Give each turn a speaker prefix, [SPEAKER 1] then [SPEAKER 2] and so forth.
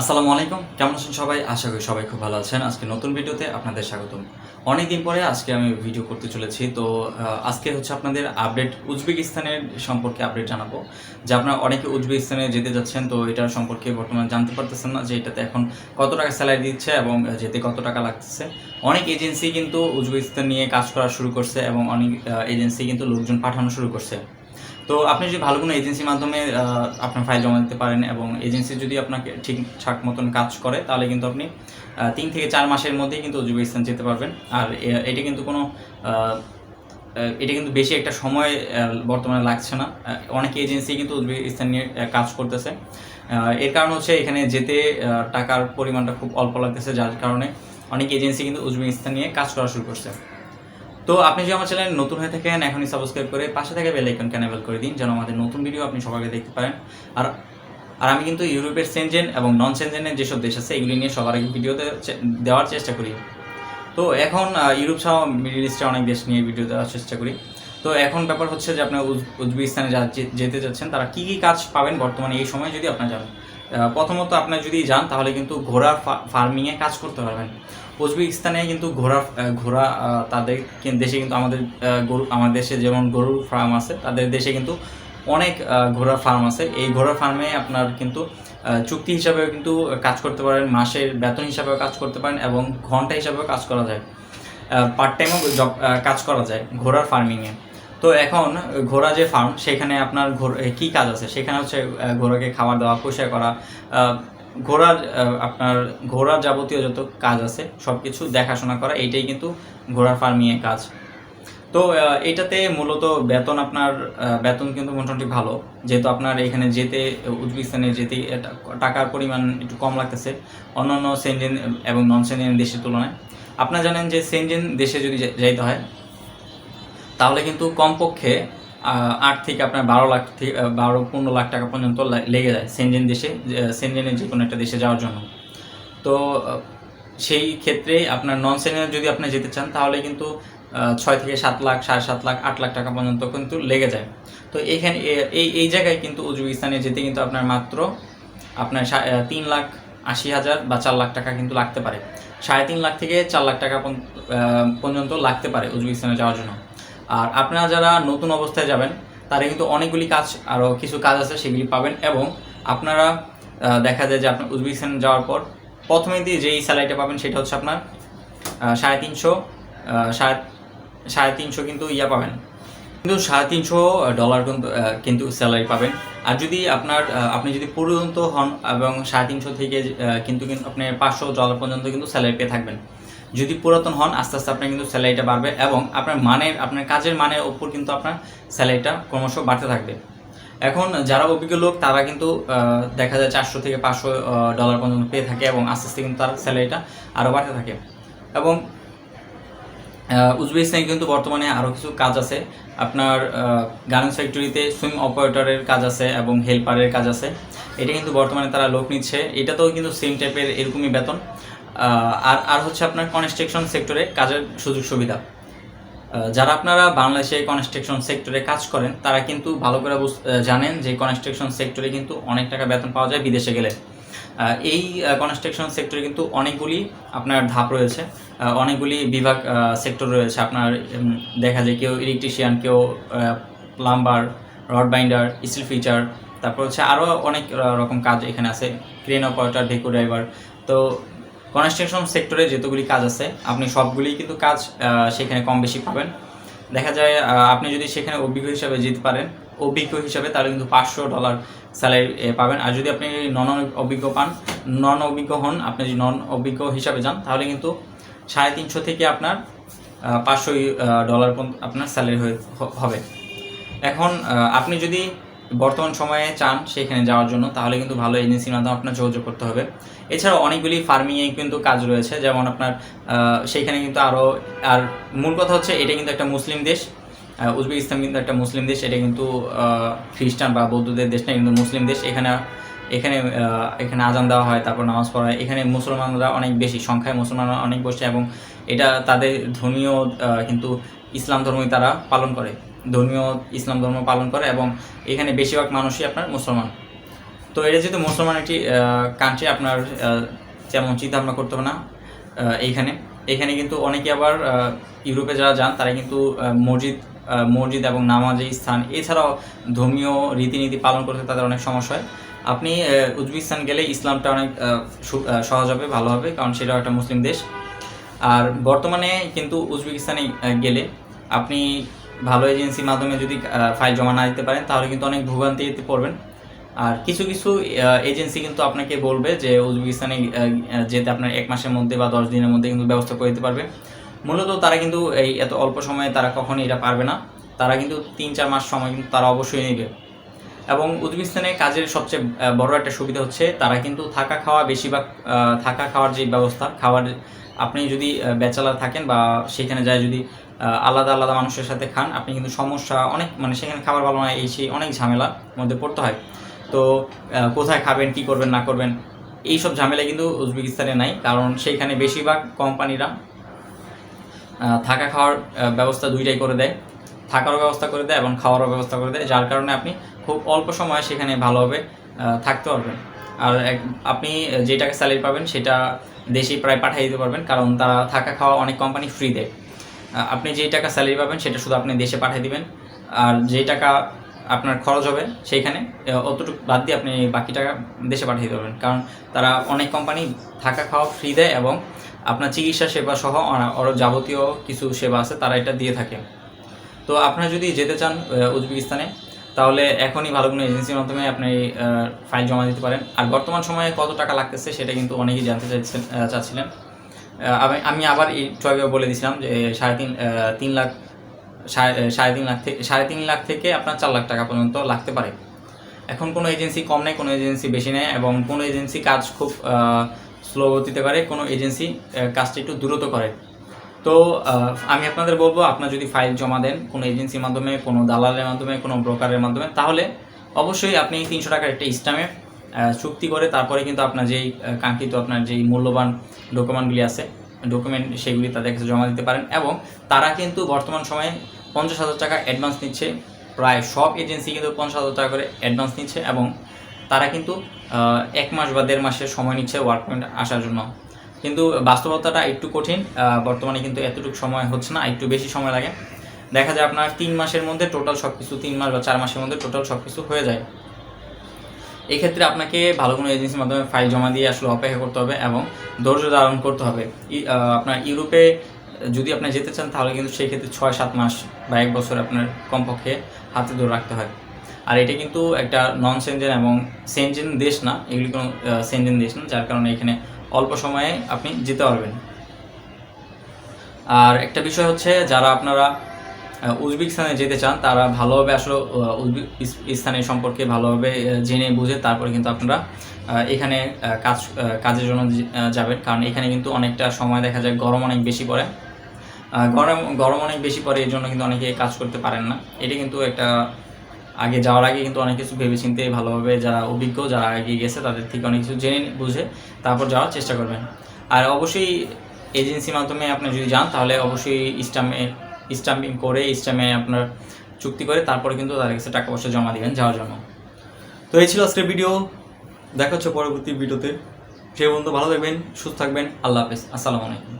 [SPEAKER 1] আসসালামু আলাইকুম। কেমন আছেন সবাই? আশা করি সবাই খুব ভালো আছেন। আজকে নতুন ভিডিওতে আপনাদের স্বাগতম। অনেকদিন পরে আজকে আমি ভিডিও করতে চলেছি। তো আজকে হচ্ছে আপনাদের আপডেট উজবেকিস্তানের সম্পর্কে আপডেট জানাব। যে আপনারা অনেকে উজবেকিস্তানে যেতে যাচ্ছেন, তো এটার সম্পর্কে বর্তমানে জানতে পারতেছেন না যে এটাতে এখন কত টাকা স্যালারি দিচ্ছে এবং যেতে কত টাকা লাগতেছে। অনেক এজেন্সি কিন্তু উজবেকিস্তান নিয়ে কাজ করা শুরু করছে এবং অনেক এজেন্সি কিন্তু লোকজন পাঠানো শুরু করছে। তো আপনি যদি ভালো কোনো এজেন্সির মাধ্যমে আপনার ফাইল জমা দিতে পারেন এবং এজেন্সি যদি আপনাকে ঠিকঠাক মতন কাজ করে, তাহলে কিন্তু আপনি তিন থেকে চার মাসের মধ্যেই কিন্তু উজবেকিস্তান যেতে পারবেন। আর এটা কিন্তু কোনো এটা কিন্তু বেশি একটা সময় বর্তমানে লাগছে না। অনেক এজেন্সি কিন্তু উজবেকিস্তান নিয়ে কাজ করতেছে। এর কারণ হচ্ছে এখানে যেতে টাকার পরিমাণটা খুব অল্প লাগতেছে, যার কারণে অনেক এজেন্সি কিন্তু উজবেকিস্তান নিয়ে কাজ করা শুরু করছে। তো আপনি যদি আমার চ্যানেল নতুন হয়ে থাকেন, এখনই সাবস্ক্রাইব করে পাশে থেকে বেল আইকন ক্যানেবল করে দিন, যেন আমাদের নতুন ভিডিও আপনি সবাইকে দেখতে পারেন। আর আর আমি কিন্তু ইউরোপের সেনজেন এবং নন সেনজেনের যেসব দেশ আছে, এগুলি নিয়ে সবার আগে ভিডিও দেওয়ার চেষ্টা করি। তো এখন ইউরোপ সহ মিডিল ইস্টে অনেক দেশ নিয়ে ভিডিও দেওয়ার চেষ্টা করি। তো এখন ব্যাপার হচ্ছে যে আপনার উজ- উজবেকিস্তানে যেতে যাচ্ছেন, তারা কী কী কাজ পাবেন বর্তমানে এই সময় যদি আপনার যান প্রথমত আপনার যদি যান, তাহলে কিন্তু ঘোড়া ফার্মিংয়ে কাজ করতে পারবেন। উজবেকিস্তানে কিন্তু ঘোড়া ঘোড়া তাদের দেশে কিন্তু আমাদের গরু আমাদের দেশে যেমন গরুর ফার্ম আছে, তাদের দেশে কিন্তু অনেক ঘোড়ার ফার্ম আছে। এই ঘোড়ার ফার্মে আপনার কিন্তু চুক্তি হিসাবেও কিন্তু কাজ করতে পারেন, মাসের বেতন হিসাবেও কাজ করতে পারেন এবং ঘণ্টা হিসাবেও কাজ করা যায়। পার্ট টাইমও জব কাজ করা যায় ঘোড়ার ফার্মিংয়ে তো এখন ঘোড়া যে ফার্ম সেখানে আপনার ঘোড়া কী কাজ আছে? সেখানে হচ্ছে ঘোড়াকে খাবার দেওয়া পরিষ্কার করা ঘোড়ার আপনার ঘোড়ার যাবতীয় যত কাজ আছে সব কিছু দেখাশোনা করা, এইটাই কিন্তু ঘোড়ার ফার্মিংয়ের কাজ। তো এটাতে মূলত বেতন আপনার বেতন কিন্তু মোটামুটি ভালো। যেহেতু আপনার এখানে যেতে, উজবেকিস্তানে যেতে টাকার পরিমাণ একটু কম লাগতেছে, অন্যান্য সেনজেন এবং নন সেনজেন দেশের তুলনায়। আপনারা জানেন যে সেনজেন দেশে যদি যাইতে হয়, তাহলে কিন্তু কমপক্ষে আট থেকে আপনার বারো লাখ থেকে বারো, পনেরো লাখ টাকা পর্যন্ত লেগে যায় সেনজেন দেশে সেনজেনের যে কোনো একটা দেশে যাওয়ার জন্য। তো সেই ক্ষেত্রে আপনার নন সেনজেনে যদি আপনি যেতে চান, তাহলে কিন্তু ছয় থেকে সাত লাখ, সাড়ে সাত লাখ, আট লাখ টাকা পর্যন্ত কিন্তু লেগে যায়। তো এইখানে এ- এই এই জায়গায় কিন্তু উজবেকিস্তানে যেতে কিন্তু আপনার মাত্র, আপনার তিন লাখ আশি হাজার বা চার লাখ টাকা কিন্তু লাগতে পারে। সাড়ে তিন লাখ থেকে চার লাখ টাকা পর্যন্ত লাগতে পারে উজবেকিস্তানে যাওয়ার জন্য। আর আপনারা যারা নতুন অবস্থায় যাবেন, তারা কিন্তু অনেকগুলি কাজ আরও কিছু কাজ আছে সেগুলি পাবেন এবং আপনারা দেখা যায় যে আপনার উজবেকিস্তান যাওয়ার পর প্রথমে দিয়ে যেই স্যালারিটা পাবেন সেটা হচ্ছে আপনার সাড়ে তিনশো সাড়ে সাড়ে তিনশো কিন্তু ইয়া পাবেন। কিন্তু সাড়ে তিনশো ডলার কিন্তু কিন্তু স্যালারি পাবেন। আর যদি আপনার আপনি যদি পুরন্ত হন এবং সাড়ে তিনশো থেকে কিন্তু কিন্তু আপনি পাঁচশো ডলার পর্যন্ত কিন্তু স্যালারি পেয়ে থাকবেন। যদি পুরাতন হন, আস্তে আস্তে আপনার কিন্তু স্যালারিটা বাড়বে এবং আপনার মানের, আপনার কাজের মানের ওপর কিন্তু আপনার স্যালারিটা ক্রমশ বাড়তে থাকবে। এখন যারা অভিজ্ঞ লোক, তারা কিন্তু দেখা যায় চারশো থেকে পাঁচশো ডলার পর্যন্ত পেয়ে থাকে এবং আস্তে আস্তে কিন্তু তার স্যালারিটা আরও বাড়তে থাকে। এবং উজবেকিস্তানে কিন্তু বর্তমানে আরও কিছু কাজ আছে। আপনার গার্মেন্টস ফ্যাক্টরিতে সুইম অপারেটরের কাজ আছে এবং হেল্পারের কাজ আছে। এটা কিন্তু বর্তমানে তারা লোক নিচ্ছে। এটাতেও কিন্তু সেম টাইপের এরকমই বেতন। আর আর হচ্ছে আপনার কনস্ট্রাকশন সেক্টরে কাজের সুযোগ সুবিধা। যারা আপনারা বাংলাদেশে কনস্ট্রাকশন সেক্টরে কাজ করেন, তারা কিন্তু ভালো করে জানেন যে কনস্ট্রাকশন সেক্টরে কিন্তু অনেক টাকা বেতন পাওয়া যায় বিদেশে গেলে। এই কনস্ট্রাকশন সেক্টরে কিন্তু অনেকগুলি আপনার ধাপ রয়েছে। অনেকগুলি বিভাগ সেক্টর রয়েছে। আপনার দেখা যায় কেউ ইলেকট্রিশিয়ান কেউ plumber rod binder steel fixer তারপর হচ্ছে আরও অনেক রকম কাজ এখানে আছে। ক্রেন অপারেটর ভেকু ড্রাইভার তো কনস্ট্রাকশন সেক্টরে যতগুলি কাজ আছে, আপনি সবগুলি কিন্তু কাজ সেখানে কম বেশি পাবেন। দেখা যায় আপনি যদি সেখানে অভিজ্ঞ হিসাবে যেতে পারেন, অভিজ্ঞ হিসাবে তাহলে কিন্তু পাঁচশো ডলার স্যালারি পাবেন। আর যদি আপনি নন অভিজ্ঞ পান নন অভিজ্ঞ হন, আপনি যদি নন অভিজ্ঞ হিসাবে যান, তাহলে কিন্তু সাড়ে তিনশো থেকে আপনার পাঁচশো ডলার আপনার স্যালারি হবে। এখন আপনি যদি বর্তমান সময়ে চান সেখানে যাওয়ার জন্য, তাহলে কিন্তু ভালো এজেন্সির মাধ্যমে আপনার যোগাযোগ করতে হবে। এছাড়াও অনেকগুলি ফার্মিংয়ে কিন্তু কাজ রয়েছে, যেমন আপনার সেইখানে কিন্তু আরও আর মূল কথা হচ্ছে এটা কিন্তু একটা মুসলিম দেশ উজবেকিস্তান কিন্তু একটা মুসলিম দেশ, এটা কিন্তু খ্রিস্টান বা বৌদ্ধদের দেশ না কিন্তু মুসলিম দেশ। এখানে এখানে এখানে আজান দেওয়া হয়, তারপর নামাজ পড়া হয়। এখানে মুসলমানরা অনেক বেশি, সংখ্যায় মুসলমানরা অনেক বসে, এবং এটা তাদের ধর্মীয় কিন্তু ইসলাম ধর্মই তারা পালন করে। ধর্মীয় ইসলাম ধর্ম পালন করে এবং এখানে বেশিরভাগ মানুষই আপনার মুসলমান। তো এটা যেহেতু মুসলমান একটি কান্ট্রি আপনার যেমন চিন্তা ভাবনা করতে হবে না এইখানে। এখানে কিন্তু অনেকে আবার ইউরোপে যারা যান, তারা কিন্তু মসজিদ মসজিদ এবং নামাজের স্থান, এছাড়াও ধর্মীয় রীতিনীতি পালন করতে তাদের অনেক সমস্যা হয়। আপনি উজবেকিস্তান গেলে ইসলামটা অনেক সহজ হবে, ভালো হবে, কারণ সেটাও একটা মুসলিম দেশ। আর বর্তমানে কিন্তু উজবেকিস্তানে গেলে আপনি ভালো এজেন্সির মাধ্যমে যদি ফাইল জমা না দিতে পারেন, তাহলে কিন্তু অনেক ভোগান্তিতে পড়বেন। আর কিছু কিছু এজেন্সি কিন্তু আপনাকে বলবে যে, উজবেকিস্তানে যেতে আপনার এক মাসের মধ্যে বা দশ দিনের মধ্যে কিন্তু ব্যবস্থা করে দিতে পারবে। মূলত তারা কিন্তু এই এত অল্প সময়ে তারা কখনই এটা পারবে না। তারা কিন্তু তিন চার মাস সময় কিন্তু তারা অবশ্যই নেবে। এবং উজবেকিস্তানে কাজের সবচেয়ে বড় একটা সুবিধা হচ্ছে, তারা কিন্তু থাকা খাওয়া বেশিরভাগ থাকা খাওয়ার যে ব্যবস্থা, খাওয়ার, আপনি যদি ব্যাচেলার থাকেন বা সেখানে যায় যদি আলাদা আলাদা মানুষের সাথে খান। আপনি কিন্তু সমস্যা, অনেক মানে সেখানে খাবার ভালো না এই সেই অনেক ঝামেলার মধ্যে পড়তে হয়। তো কোথায় খাবেন, কি করবেন, না করবেন এই সব ঝামেলা কিন্তু উজবেকিস্তানে নাই, কারণ সেইখানে বেশিরভাগ কোম্পানিরা থাকা খাওয়ার ব্যবস্থা দুইটাই করে দেয়। থাকারও ব্যবস্থা করে দেয় এবং খাওয়ারও ব্যবস্থা করে দেয়, যার কারণে আপনি খুব অল্প সময়ে সেখানে ভালোভাবে থাকতে পারবেন। আর আপনি যে টাকা স্যালারি পাবেন, সেটা দেশেই প্রায় পাঠিয়ে দিতে পারবেন, কারণ তারা থাকা খাওয়া অনেক কোম্পানি ফ্রি দেয়। আপনি যেই টাকা স্যালারি পাবেন সেটা শুধু আপনি দেশে পাঠিয়ে দিবেন। আর যেই টাকা আপনার খরচ হবে সেইখানে অতটুকু বাদ দিয়ে আপনি বাকি টাকা দেশে পাঠিয়ে দেবেন। কারণ তারা অনেক কোম্পানি থাকা খাওয়া ফ্রি দেয় এবং আপনার চিকিৎসা সেবা সহ আরও যাবতীয় কিছু সেবা আছে, তারা এটা দিয়ে থাকে। তো আপনারা যদি যেতে চান উজবেকিস্তানে, তাহলে এখনই ভালো কোনো এজেন্সির মাধ্যমে আপনি ফাইল জমা দিতে পারেন। আর বর্তমান সময়ে কত টাকা লাগতেছে সেটা কিন্তু অনেকেই জানতে চাইছেন চাচ্ছিলেন। আমি- আমি আবার একটু আগে বলে দিয়েছিলাম যে সাড়ে তিন তিন লাখ, সাড়ে সাড়ে তিন লাখ থেকে সাড়ে তিন লাখ থেকে আপনার চার লাখ টাকা পর্যন্ত লাগতে পারে। এখন কোনো এজেন্সি কম নেয়, কোনো এজেন্সি বেশি নেয় এবং কোনো এজেন্সি কাজ খুব স্লো গতিতে করে, কোনো এজেন্সি কাজটা একটু দ্রুত করে। তো আমি আপনাদের বলব, আপনার যদি ফাইল জমা দেন কোনো এজেন্সির মাধ্যমে, কোনো দালালের মাধ্যমে, কোনো ব্রোকারের মাধ্যমে, তাহলে অবশ্যই আপনি তিনশো টাকার একটা স্টামে চুক্তি করে, তারপরে কিন্তু আপনার যেই কাঙ্ক্ষিত আপনার যেই মূল্যবান ডকুমেন্টগুলি আছে, ডকুমেন্ট সেগুলি তাদের কাছে জমা দিতে পারেন এবং তারা কিন্তু বর্তমান সময়ে পঞ্চাশ হাজার টাকা অ্যাডভান্স নিচ্ছে। প্রায় সব এজেন্সি কিন্তু পঞ্চাশ হাজার টাকা করে অ্যাডভান্স নিচ্ছে এবং তারা কিন্তু এক মাস বা দেড় মাসের সময় নিচ্ছে ওয়ার্ক পয়েন্ট আসার জন্য। কিন্তু বাস্তবতাটা একটু কঠিন বর্তমানে কিন্তু এতটুকু সময় হচ্ছে না, একটু বেশি সময় লাগে। দেখা যায় আপনার তিন মাসের মধ্যে টোটাল সব কিছু তিন মাস বা চার মাসের মধ্যে টোটাল সব কিছু হয়ে যায়। এই ক্ষেত্রে আপনাকে ভালো কোনো এজেন্সির মাধ্যমে ফাইল জমা দিয়ে আসলে অপেক্ষা করতে হবে এবং ধৈর্য ধারণ করতে হবে। আপনার ইউরোপে যদি আপনি যেতে চান, তাহলে কিন্তু সেই ক্ষেত্রে ছয়, সাত মাস বা এক বছর আপনার কমপক্ষে হাতে ধরে রাখতে হয়। আর এটা কিন্তু একটা নন সেনজেন এবং সেনজেন দেশ না, এগুলি কোনো সেনজেন দেশ না, যার কারণে এখানে অল্প সময়ে আপনি যেতে পারবেন। আর একটা বিষয় হচ্ছে, যারা আপনারা উজবেকিস্তানে যেতে চান, তারা ভালোভাবে আসলে উজবেকিস্তানের সম্পর্কে ভালোভাবে জেনে বুঝে তারপরে কিন্তু আপনারা এখানে কাজ কাজের জন্য যাবেন। কারণ এখানে কিন্তু অনেকটা সময় দেখা যায়, গরম অনেক বেশি পড়ে। গরম গরম অনেক বেশি পড়ে এই জন্য কিন্তু অনেকে কাজ করতে পারেন না। এটা কিন্তু একটা, আগে যাওয়ার আগে কিন্তু অনেক কিছু ভেবেচিন্তে ভালোভাবে যারা অভিজ্ঞ, যারা আগে গেছে, তাদের থেকে অনেক কিছু জেনে বুঝে তারপর যাওয়ার চেষ্টা করবেন। আর অবশ্যই এজেন্সির মাধ্যমে আপনি যদি যান, তাহলে অবশ্যই স্টামে স্টাম্পিং করে স্টামে আপনার চুক্তি করে, তারপরে কিন্তু তাদের কাছে টাকা পয়সা জমা দেবেন, যাওয়ার জন্য। তো এই ছিল আজকের ভিডিও দেখা হচ্ছে পরবর্তী ভিডিওতে সে বন্ধু ভালো থাকবেন, সুস্থ থাকবেন। আল্লাহ হাফেজ। আসসালামু আলাইকুম।